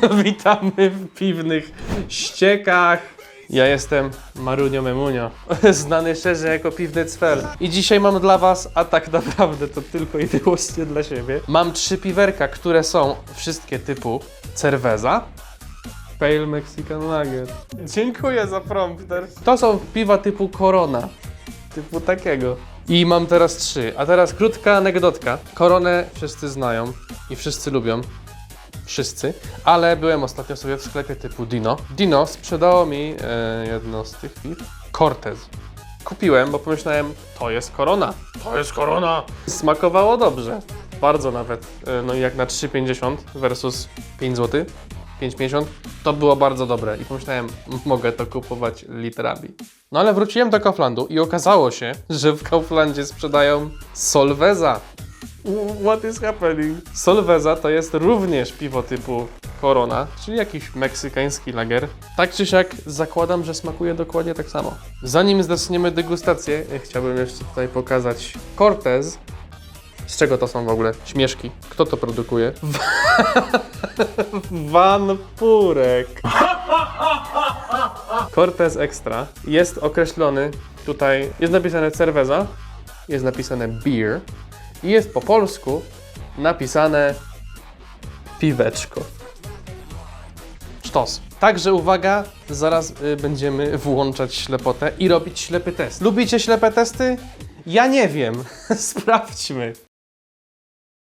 Witamy w piwnych ściekach. Ja jestem Marunio Memunio, znany szerzej jako piwny cwer. I dzisiaj mam dla was, a tak naprawdę to tylko i wyłącznie dla siebie, mam trzy piwerka, które są wszystkie typu cerveza, Pale Mexican Lager. Dziękuję za prompter. To są piwa typu Corona, typu takiego. I mam teraz trzy. A teraz krótka anegdotka. Koronę wszyscy znają i wszyscy lubią. Wszyscy, ale byłem ostatnio sobie w sklepie typu Dino. Dino sprzedało mi e, jedno z tych piw, Cortez. Kupiłem, bo pomyślałem, to jest korona. To jest korona. Smakowało dobrze. Bardzo nawet. E, no i jak na 3,50 versus 5 zł, 5,50, to było bardzo dobre. I pomyślałem, mogę to kupować literami. No ale wróciłem do Kauflandu i okazało się, że w Kauflandzie sprzedają Solveza. What is happening? Solveza to jest również piwo typu Corona, czyli jakiś meksykański lager. Tak czy siak zakładam, że smakuje dokładnie tak samo. Zanim zaczniemy degustację, eh, chciałbym jeszcze tutaj pokazać Cortez. Z czego to są w ogóle? Śmieszki. Kto to produkuje? Van Purek. Cortez Extra jest określony tutaj, jest napisane cerveza, jest napisane beer i jest po polsku napisane piweczko. Sztos. Także uwaga, zaraz y, będziemy włączać ślepotę i robić ślepy test. Lubicie ślepe testy? Ja nie wiem. Sprawdźmy.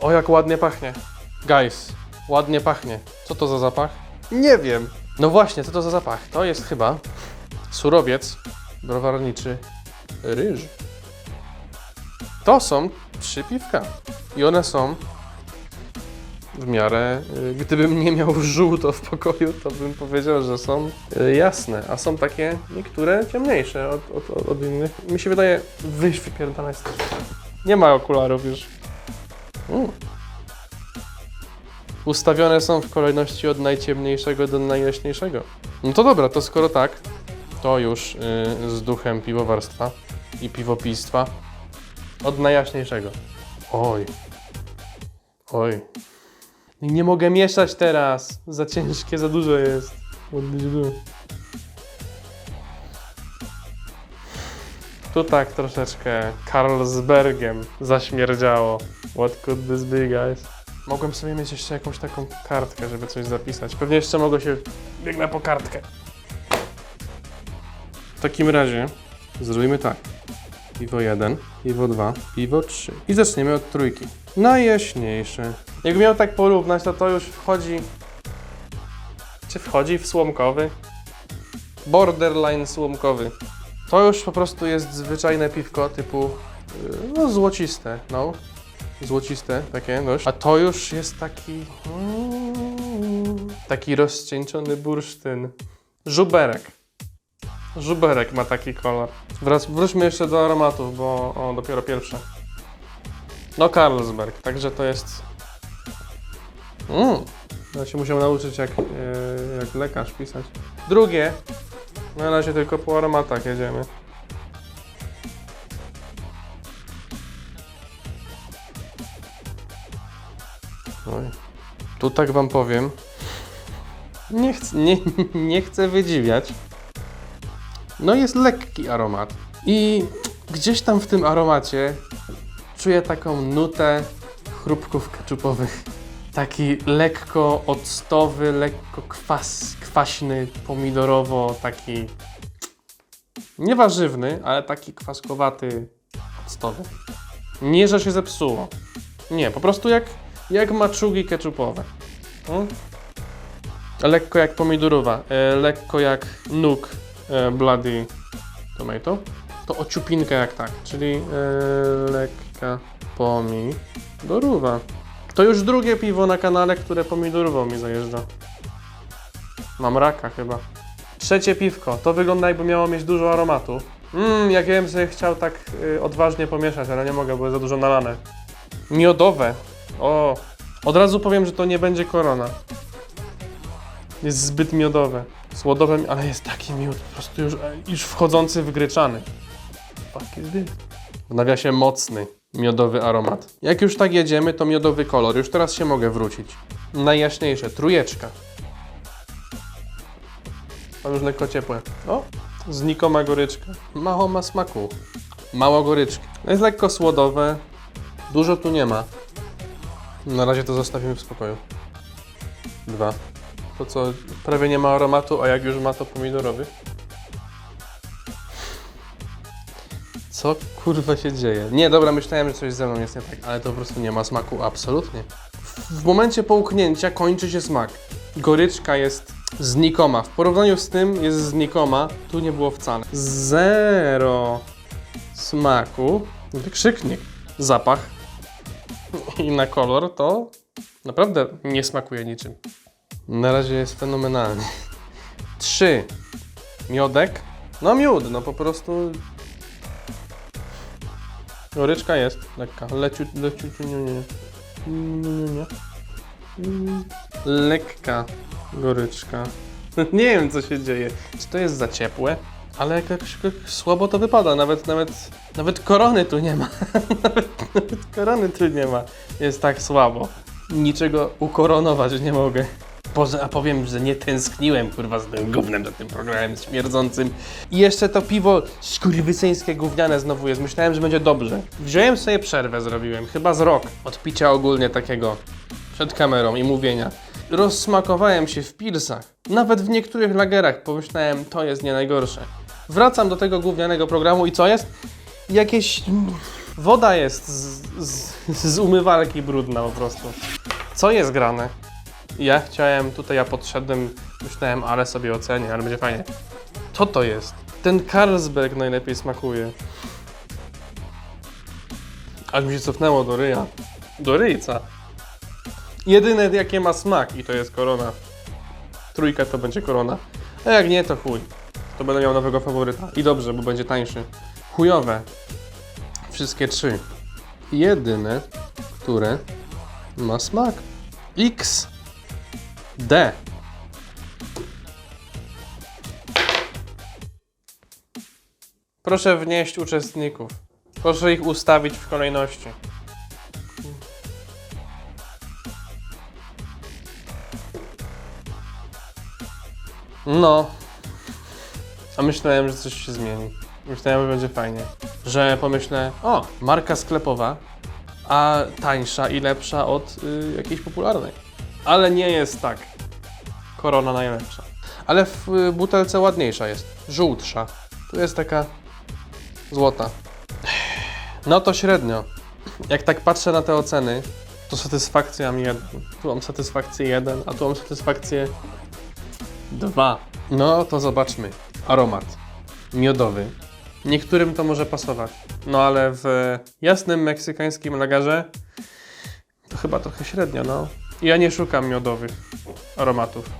O, jak ładnie pachnie. Guys, ładnie pachnie. Co to za zapach? Nie wiem. No właśnie, co to za zapach? To jest chyba surowiec browarniczy ryż. To są trzy piwka. I one są w miarę. y, Gdybym nie miał żółto w pokoju, to bym powiedział, że są y, jasne. A są takie niektóre ciemniejsze od, od, od, innych. Mi się wydaje, wyjść wypierdalać. Nie ma okularów już. Mm. Ustawione są w kolejności od najciemniejszego do najjaśniejszego. No to dobra, to skoro tak, to już y, z duchem piwowarstwa i piwopijstwa od najjaśniejszego. Oj. Oj. Nie mogę mieszać teraz. Za ciężkie, za dużo jest. Tu tak troszeczkę Carlsbergiem zaśmierdziało. What could this be, guys? Mogłem sobie mieć jeszcze jakąś taką kartkę, żeby coś zapisać. Pewnie jeszcze mogę się... Biegnę po kartkę. W takim razie zrobimy tak. Piwo 1, piwo 2, piwo 3. I zaczniemy od trójki. Najjaśniejsze. Jakbym miał tak porównać, to to już wchodzi... Czy wchodzi w słomkowy? Borderline słomkowy. To już po prostu jest zwyczajne piwko typu... yy, No złociste, no. Złociste, takie dość. A to już jest taki... mm, Taki rozcieńczony bursztyn. Żuberek. Żuberek ma taki kolor. Wrac, wróćmy jeszcze do aromatów, bo o, dopiero pierwsze. No Carlsberg, także to jest... Mm. Ja się musiał nauczyć jak, e, jak lekarz pisać. Drugie. Na razie tylko po aromatach jedziemy. Oj. Tu tak wam powiem. Nie nie, nie chcę wydziwiać. No jest lekki aromat. I gdzieś tam w tym aromacie czuję taką nutę chrupków keczupowych. Taki lekko octowy, lekko kwas, kwaśny, pomidorowo, taki niewarzywny, ale taki kwaskowaty, octowy. Nie, że się zepsuło. Nie, po prostu jak, jak maczugi keczupowe. Mm? Lekko jak pomidorowa, e, lekko jak nóg Bloody Tomato. To ociupinkę jak tak, czyli e, lekka pomidorowa. To już drugie piwo na kanale, które pomidorową mi zajeżdża. Mam raka chyba. Trzecie piwko. To wygląda jakby miało mieć dużo aromatu. Mmm, jak ja bym sobie chciał tak y, odważnie pomieszać, ale nie mogę, bo jest za dużo nalane. Miodowe. O, od razu powiem, że to nie będzie korona. Jest zbyt miodowe. Słodowe, ale jest taki miód, po prostu już, już wchodzący w gryczany. W nawiasie mocny, miodowy aromat. Jak już tak jedziemy, to miodowy kolor. Już teraz się mogę wrócić. Najjaśniejsze, trójeczka. Mam już lekko ciepłe. O, znikoma goryczka. Mało ma smaku. Mało goryczki. No jest lekko słodowe. Dużo tu nie ma. Na razie to zostawimy w spokoju. Dwa. To co, prawie nie ma aromatu, a jak już ma, to pomidorowy. Co kurwa się dzieje? Nie, dobra, myślałem, że coś ze mną jest nie tak, ale to po prostu nie ma smaku absolutnie. W momencie połknięcia kończy się smak. Goryczka jest znikoma. W porównaniu z tym jest znikoma. Tu nie było wcale. Zero smaku. Wykrzyknik. Zapach. I na kolor to naprawdę nie smakuje niczym. Na razie jest fenomenalnie. Trzy. Miodek. No miód, no po prostu Goryczka jest lekka, leciu, leciu, nie, nie, nie, nie, nie, Lekka goryczka. Nie wiem co się dzieje. Czy to jest za ciepłe? Ale jak, jak, jak słabo to wypada. Nawet, nawet, nawet korony tu nie ma. nawet, nawet korony tu nie ma. Jest tak słabo. Niczego ukoronować nie mogę. Boże, a powiem, że nie tęskniłem kurwa z tym gównem za tym programem śmierdzącym. I jeszcze to piwo skurwysyńskie gówniane znowu jest. Myślałem, że będzie dobrze. Wziąłem sobie przerwę, zrobiłem, chyba z rok, od picia ogólnie takiego przed kamerą i mówienia. Rozsmakowałem się w pilsach. Nawet w niektórych lagerach pomyślałem, to jest nie najgorsze. Wracam do tego gównianego programu i co jest? Jakieś... Woda jest z, z, z umywalki brudna po prostu. Co jest grane? Ja chciałem, tutaj ja podszedłem, myślałem, ale sobie ocenię, ale będzie fajnie. Co to jest? Ten Carlsberg najlepiej smakuje. Aż mi się cofnęło do ryja. Do ryjca. Jedyne jakie ma smak i to jest korona. Trójka to będzie korona. A jak nie, to chuj. To będę miał nowego faworyta. I dobrze, bo będzie tańszy. Chujowe. Wszystkie trzy. Jedyne, które ma smak. X. D. Proszę wnieść uczestników. Proszę ich ustawić w kolejności. No. A myślałem, że coś się zmieni. Myślałem, że będzie fajnie. Że pomyślę, o, marka sklepowa, a tańsza i lepsza od y, jakiejś popularnej. Ale nie jest tak. Korona najlepsza. Ale w y, butelce ładniejsza jest. Żółtsza. Tu jest taka złota. No to średnio. Jak tak patrzę na te oceny, to satysfakcja mi jeden. Tu mam satysfakcję jeden, a tu mam satysfakcję dwa. No to zobaczmy. Aromat. Miodowy. Niektórym to może pasować. No ale w jasnym meksykańskim lagarze to chyba trochę średnio, no. Ja nie szukam miodowych aromatów y,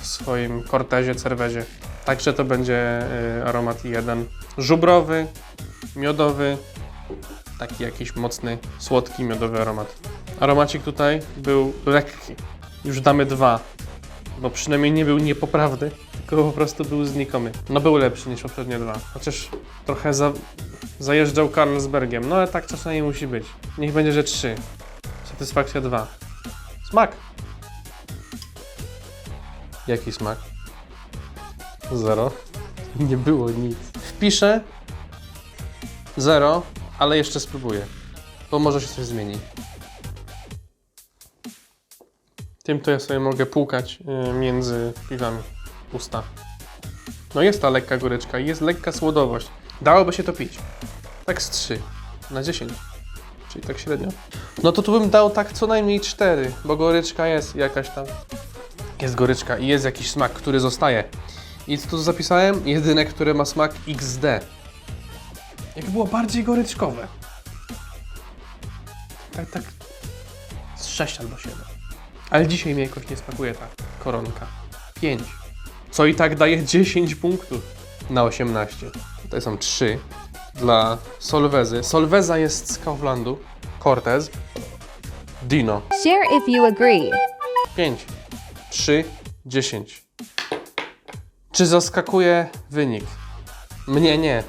w swoim kortezie, cerwezie. Także to będzie y, aromat jeden. Żubrowy, miodowy, taki jakiś mocny, słodki, miodowy aromat. Aromacik tutaj był lekki. Już damy dwa, bo przynajmniej nie był niepoprawny, tylko po prostu był znikomy. No był lepszy niż poprzednie dwa. Chociaż trochę za, zajeżdżał Carlsbergiem, no ale tak czasami musi być. Niech będzie, że trzy. Satysfakcja dwa. Smak. Jaki smak? Zero. Nie było nic. Wpiszę zero, ale jeszcze spróbuję. Bo może się coś zmieni. Tym to ja sobie mogę płukać y, między piwami usta. No jest ta lekka goryczka jest lekka słodowość. Dałoby się to pić. Tak z 3 na 10. Czyli tak średnio. No to tu bym dał tak co najmniej 4, bo goryczka jest jakaś tam. Jest goryczka i jest jakiś smak, który zostaje. I co tu zapisałem? Jedyne, które ma smak XD. Jak było bardziej goryczkowe. Tak, tak. Z 6 albo 7. Ale dzisiaj mi jakoś nie smakuje ta koronka. 5. Co i tak daje 10 punktów na 18. Tutaj są 3 dla Solwezy. Solweza jest z Kauflandu. Cortez. Dino. Share if you agree. 5, 3, 10. Czy zaskakuje wynik? Mnie nie.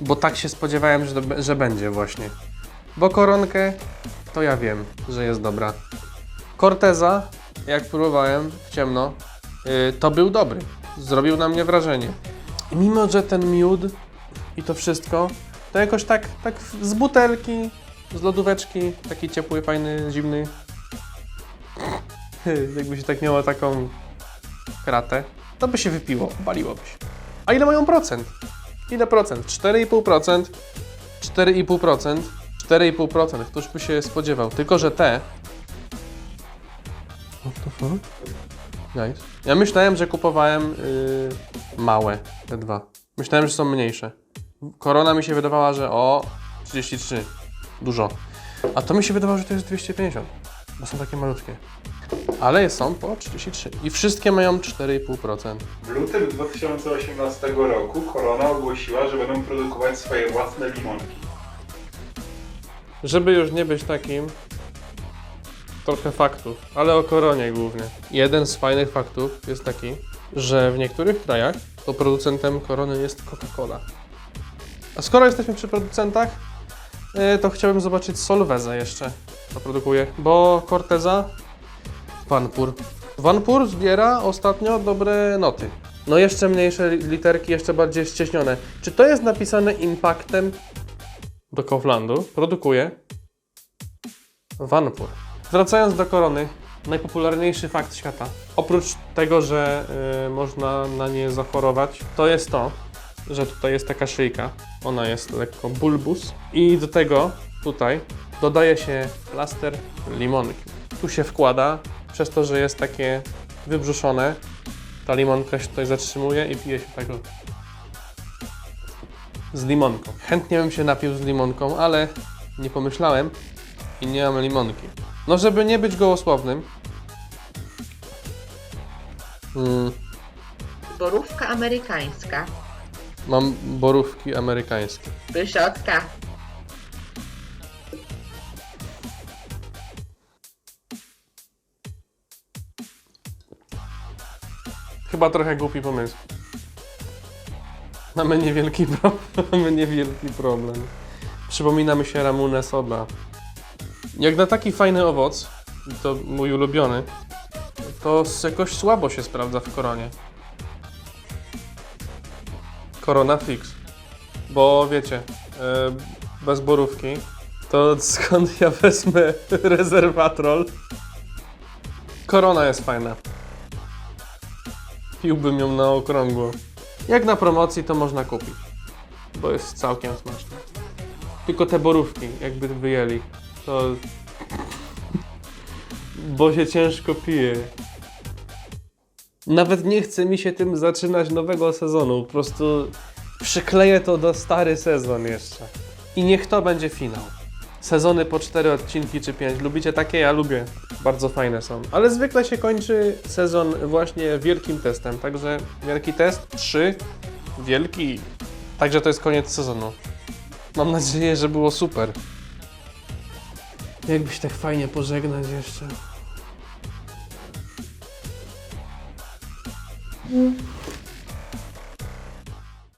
Bo tak się spodziewałem, że, że będzie właśnie. Bo koronkę to ja wiem, że jest dobra. Corteza, jak próbowałem w ciemno, yy, to był dobry. zrobił na mnie wrażenie. I mimo, że ten miód i to wszystko, to jakoś tak, tak z butelki, z lodóweczki, taki ciepły, fajny, zimny. Jakby się tak miało taką kratę, to by się wypiło, paliłoby się. A ile mają procent? Ile procent? 4,5%, 4,5%, 4,5%. Któż by się spodziewał? Tylko, że te... What the fuck? Nice. Ja myślałem, że kupowałem yy, małe, te dwa. Myślałem, że są mniejsze. Korona mi się wydawała, że o 33. Dużo. A to mi się wydawało, że to jest 250. Bo są takie malutkie. Ale są po 33. I wszystkie mają 4,5%. W lutym 2018 roku Korona ogłosiła, że będą produkować swoje własne limonki. Żeby już nie być takim, trochę faktów, ale o koronie głównie. Jeden z fajnych faktów jest taki, że w niektórych krajach to producentem korony jest Coca-Cola. A skoro jesteśmy przy producentach, yy, to chciałbym zobaczyć Solvezę jeszcze, co produkuje, bo Corteza, Vanpur. Vanpur zbiera ostatnio dobre noty. No jeszcze mniejsze li- literki, jeszcze bardziej ścieśnione. Czy to jest napisane impaktem do Kauflandu? Produkuje Vanpur. Wracając do korony, najpopularniejszy fakt świata. Oprócz tego, że y, można na nie zachorować, to jest to, że tutaj jest taka szyjka. Ona jest lekko bulbus. I do tego tutaj dodaje się plaster limonki. Tu się wkłada, przez to, że jest takie wybrzuszone, ta limonka się tutaj zatrzymuje i pije się tego z limonką. Chętnie bym się napił z limonką, ale nie pomyślałem i nie mam limonki. No, żeby nie być gołosłownym. Mm, Borówka amerykańska. Mam borówki amerykańskie. Pyszotka. Chyba trochę głupi pomysł. Mamy niewielki problem. Mamy niewielki problem. Przypomina mi się Ramune Soda. Jak na taki fajny owoc, to mój ulubiony, to jakoś słabo się sprawdza w koronie. Korona fix. Bo wiecie, e, bez borówki, to skąd ja wezmę rezerwatrol? Korona jest fajna. Piłbym ją na okrągło. Jak na promocji to można kupić, bo jest całkiem smaczne. Tylko te borówki, jakby wyjęli, to... Bo się ciężko pije. Nawet nie chce mi się tym zaczynać nowego sezonu, po prostu przykleję to do stary sezon jeszcze. I niech to będzie finał. Sezony po 4 odcinki czy 5. Lubicie takie? Ja lubię. Bardzo fajne są. Ale zwykle się kończy sezon właśnie wielkim testem. Także wielki test 3. Wielki. Także to jest koniec sezonu. Mam nadzieję, że było super. Jakbyś tak fajnie pożegnać jeszcze. 嗯。